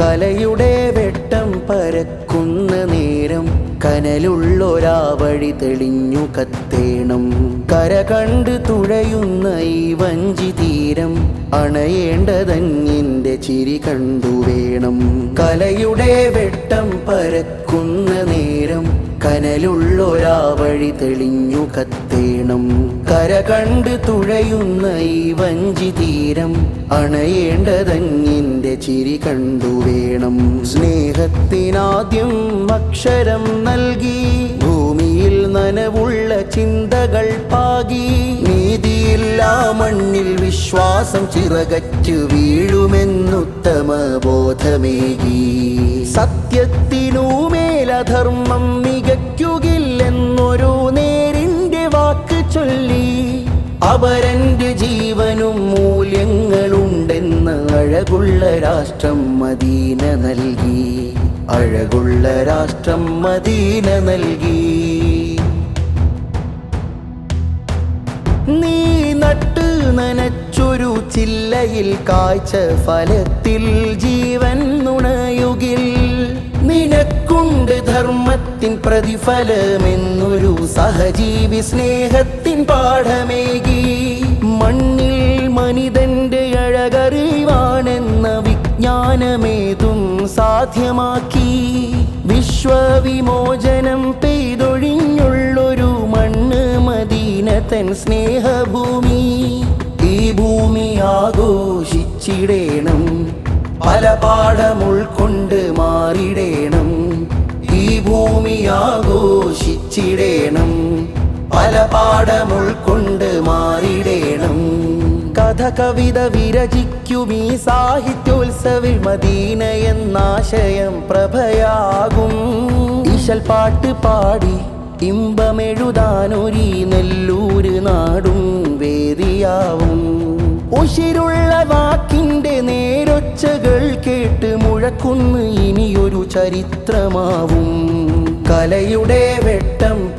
കലയുടെ വെട്ടം പരക്കുന്ന നേരം കനലുള്ളൊരാവഴി തെളിഞ്ഞു കത്തേണം. കര കണ്ട് തുഴയുന്ന ഈ വഞ്ചി തീരം അണയേണ്ടതഞ്ഞിന്റെ ചിരി കണ്ടു വേണം കലയുടെ വെട്ടം പരക്കുന്ന നേരം കനലുള്ളൊരാ വഴി തെളിഞ്ഞു കത്തേണം. കര കണ്ട് തുഴയുന്ന ഈ വഞ്ചി തീരം അണയേണ്ടതഞ്ഞിന്റെ ചിരി കണ്ടു വേണം. സ്നേഹത്തിനാദ്യം അക്ഷരം നൽകി ഭൂമിയിൽ നനവുള്ള ചിന്തകൾ പാകി നീതിയില്ലാ മണ്ണിൽ വിശ്വാസം ചിറകറ്റു വീഴുമെന്നുത്തമ ബോധമേകി സത്യത്തിനു മേലധർമ്മം മികയ്ക്കുകില്ലെന്നൊരു നേരിന്റെ വാക്ക് ചൊല്ലി. അവരന്റെ ജീവനും മൂല്യങ്ങളുണ്ടെന്ന് അഴകുള്ള രാഷ്ട്രം മദീന നൽകി. അഴകുള്ള രാഷ്ട്രം മദീന നൽകി. നീ നട്ട് നനച്ചൊരു ചില്ലയിൽ കാഴ്ച ഫലത്തിൽ ജീവൻ നിനക്കുണ്ട് ധർമ്മത്തിൻ പ്രതിഫലമെന്നൊരു സഹജീവി സ്നേഹത്തിൻ പാഠമേകി. മണ്ണിൽ മനിതന്റെ അഴകറിവാണെന്ന വിജ്ഞാനമേതും സാധ്യമാക്കി. വിശ്വവിമോചനം പെയ്തൊഴിഞ്ഞുള്ളൊരു മണ്ണ് മദീനത്തൻ തൻ സ്നേഹഭൂമി. ഈ ഭൂമി ആഘോഷിച്ചിടേണം. പല പാഠം ഉൾക്കൊണ്ട് മാറിടേണം ആഘോഷിച്ചിടേണം പല പാഠം ഉൾക്കൊണ്ട് മാറിടേണം. കഥ കവിത വിരചിക്കും ഈ സാഹിത്യോത്സവിൽ മദീന എന്നാശയം പ്രഭയാകും. ഈശൽ പാട്ട് പാടി ഇമ്പമെഴുതാനൊരി നെല്ലൂര് നാടും വേദിയാവും. ഉശിരുള്ള വാക്കിന്റെ നേരൊച്ചകൾ കേട്ട് മുഴക്കുന്ന് ഇനിയൊരു ചരിത്രമാവും. കലയുടെ വെട്ടം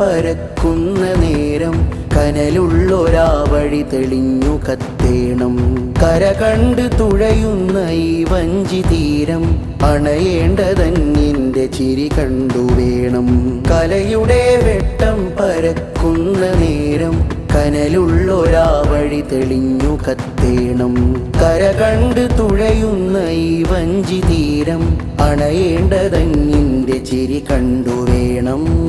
പരക്കുന്ന നേരം കനലുള്ളൊരാ വഴി തെളിഞ്ഞു കത്തേണം. കര കണ്ട് തുഴയുന്ന ഈ വഞ്ചി തീരം അണയേണ്ടതന്നിന്റെ ചിരി കണ്ടു വേണം. കലയുടെ വെട്ടം പരക്കുന്ന നേരം കനലുള്ളൊരാ വഴി തെളിഞ്ഞു കത്തേണം. കര കണ്ട് തുഴയുന്ന ഈ വഞ്ചി തീരം അണയേണ്ടതന്നിന്റെ ചിരി കണ്ടു വേണം.